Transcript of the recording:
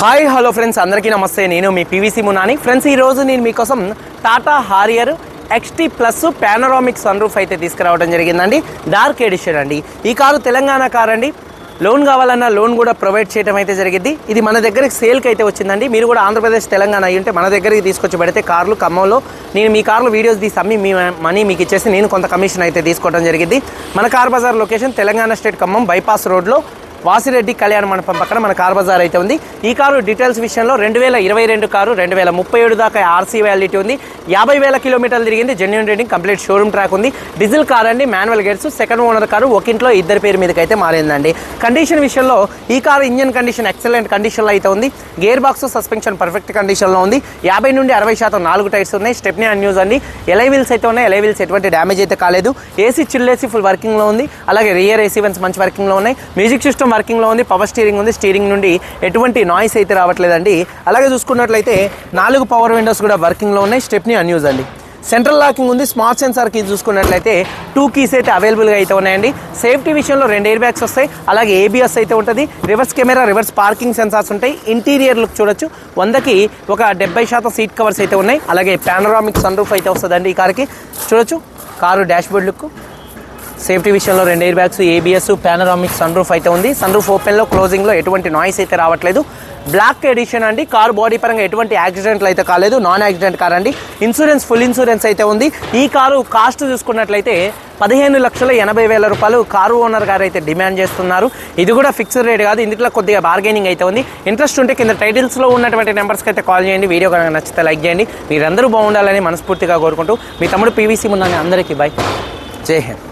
Hi hello friends. అందరికీ నమస్తే. నేను మీ పీవీసీ మునాని. ఫ్రెండ్స్ ఈరోజు నేను మీకోసం Tata Harrier XT plus panoramic sunroof అయితే తీసుకురావడం జరిగిందండి. డార్క్ ఎడిషన్ అండి. ఈ కారు తెలంగాణ కార్ అండి. లోన్ కావాలన్నా లోన్ కూడా ప్రొవైడ్ చేయడం అయితే జరిగింది. ఇది మన దగ్గరికి సేల్కి అయితే వచ్చిందండి. మీరు కూడా ఆంధ్రప్రదేశ్ తెలంగాణ అయ్యి ఉంటే మన దగ్గరికి తీసుకొచ్చి పెడితే కార్లు ఖమ్మంలో నేను మీ కార్లు వీడియోస్ తీసి అమ్మి మీ మనీ మీకు ఇచ్చేసి నేను కొంత కమిషన్ అయితే తీసుకోవడం జరిగింది. మన car Bazaar location Telangana state Khammam bypass రోడ్లో వాసిరెడ్డి కళ్యాణ మండపం పక్కన మన కార్ బజార్ అయితే ఉంది. ఈ కారు డీటెయిల్స్ విషయంలో రెండు వేల ఇరవై రెండు కారు రెండు వేల ముప్పై ఏడు దాకా ఆర్సీ వ్యాలిటీ ఉంది. యాభై వేల కిలోమీటర్లు తిరిగింది. Genuine rating complete showroom track ఉంది. డీజిల్ కార్ అండి manual gates second owner car ఒక ఇంట్లో ఇద్దరి పేరు మీదకి అయితే మారిందండి. కండిషన్ విషయంలో ఈ కారు ఇంజన్ కండిషన్ ఎక్సలెంట్ కండిషన్లో అయితే ఉంది. గేర్ బాక్స్ సస్పెన్షన్ పర్ఫెక్ట్ కండిషన్లో ఉంది. యాభై నుండి అరవై శాతం నాలుగు టైర్స్ ఉన్నాయి. స్టెప్నీ అన్యూస్ న్యూస్ అండి. ఎలై వీల్స్ అయితే ఉన్నాయి. ఎలై వీల్స్ ఎటువంటి డ్యామేజ్ అయితే కాలేదు. ఏసీ చిల్లేసి ఫుల్ వర్కింగ్లో ఉంది. అలాగే రియర్ ఏసీ వన్స్ మంచి వర్కింగ్లో ఉన్నాయి. మ్యూజిక్ సిస్టమ్ సిస్టమ్ వర్కింగ్లో ఉంది పవర్ స్టీరింగ్ ఉంది స్టీరింగ్ నుండి ఎటువంటి నాయిస్ అయితే రావట్లేదండి. అలాగే చూసుకున్నట్లయితే నాలుగు పవర్ విండోస్ కూడా వర్కింగ్లో ఉన్నాయి స్టెప్ని అన్యూజ్ అండి. సెంట్రల్ లాకింగ్ ఉంది స్మార్ట్ సెన్సార్ కీ చూసుకున్నట్లయితే టూ కీస్ అయితే అవైలబుల్గా అయితే ఉన్నాయండి. సేఫ్టీ విషయంలో రెండు ఎయిర్ బ్యాగ్స్ వస్తాయి అలాగే ఏబిఎస్ అయితే ఉంటుంది. Reverse camera reverse parking sensors ఉంటాయి. ఇంటీరియర్ లుక్ చూడొచ్చు. వందకి ఒక డెబ్బై శాతం సీట్ కవర్స్ అయితే ఉన్నాయి. అలాగే పానరామిక్ సన్ రూఫ్ అయితే వస్తుందండి ఈ కార్కి. చూడొచ్చు car dashboard look safety విషయంలో రెండు air bags ABS panoramic sunroof అయితే ఉంది. సన్ రూఫ్ ఓపెన్లో క్లోజింగ్లో ఎటువంటి నాయిస్ అయితే రావట్లేదు. బ్లాక్ ఎడిషన్ అండి. కార్ బాడీ పరంగా ఎటువంటి యాక్సిడెంట్లు అయితే కాలేదు. నాన్ యాక్సిడెంట్ కార్ అండి. ఇన్సూరెన్స్ ఫుల్ ఇన్సూరెన్స్ అయితే ఉంది. ఈ కారు కాస్ట్ చూసుకున్నట్లయితే పదిహేను లక్షల ఎనభై వేల రూపాయలు కారు ఓనర్ గారు అయితే డిమాండ్ చేస్తున్నారు. ఇది కూడా ఫిక్స్డ్ రేట్ కాదు. ఇందులో కొద్దిగా బార్గెనింగ్ అయితే ఉంది. ఇంట్రెస్ట్ ఉంటే కింద టైటిల్స్లో ఉన్నటువంటి నెంబర్స్కి అయితే కాల్ చేయండి. వీడియో కనుక నచ్చితే లైక్ చేయండి. మీరందరూ బాగుండాలని మనస్ఫూర్తిగా కోరుకుంటూ మీ తమ్ముడు పీవీసీ ముందని అందరికీ బాయ్ జై హింద్.